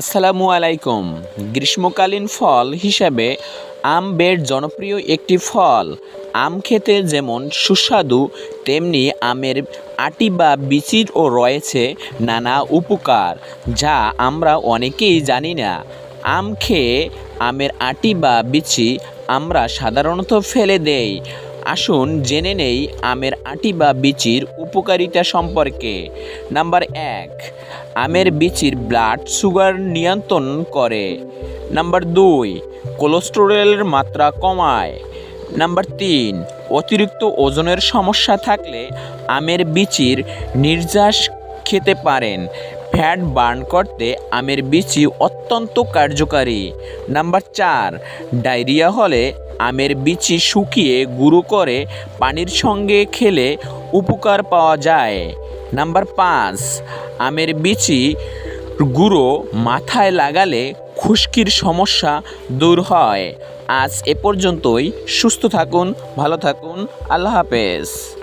আসসালামু আলাইকুম। গ্রীষ্মকালীন ফল হিসাবে আম বেশ জনপ্রিয় একটি ফল। আম খেতে যেমন সুস্বাদু, তেমনি আমের আটি বা বিচিরও রয়েছে নানা উপকার, যা আমরা অনেকেই জানি না। আম খেয়ে আমের আটি বা বিচি আমরা সাধারণত ফেলে দেই। আসুন জেনে নেই আমের আটি বা বিচির উপকারিতা সম্পর্কে। নাম্বার এক, আমের বিচির ব্লাড সুগার নিয়ন্ত্রণ করে। নাম্বার দুই, কোলেস্টেরলের মাত্রা কমায়। নাম্বার তিন, অতিরিক্ত ওজনের সমস্যা থাকলে আমের বিচির নির্যাস খেতে পারেন। ফ্যাট বার্ন করতে আমের বিচি অত্যন্ত কার্যকারী। নাম্বার চার, ডায়রিয়া হলে আমের বিচি শুকিয়ে গুঁড়ো করে পানির সঙ্গে খেলে উপকার পাওয়া যায়। নাম্বার পাঁচ, আমের বিচি গুঁড়ো মাথায় লাগালে খুশকির সমস্যা দূর হয়। আজ এ পর্যন্তই। সুস্থ থাকুন, ভালো থাকুন। আল্লাহ হাফেজ।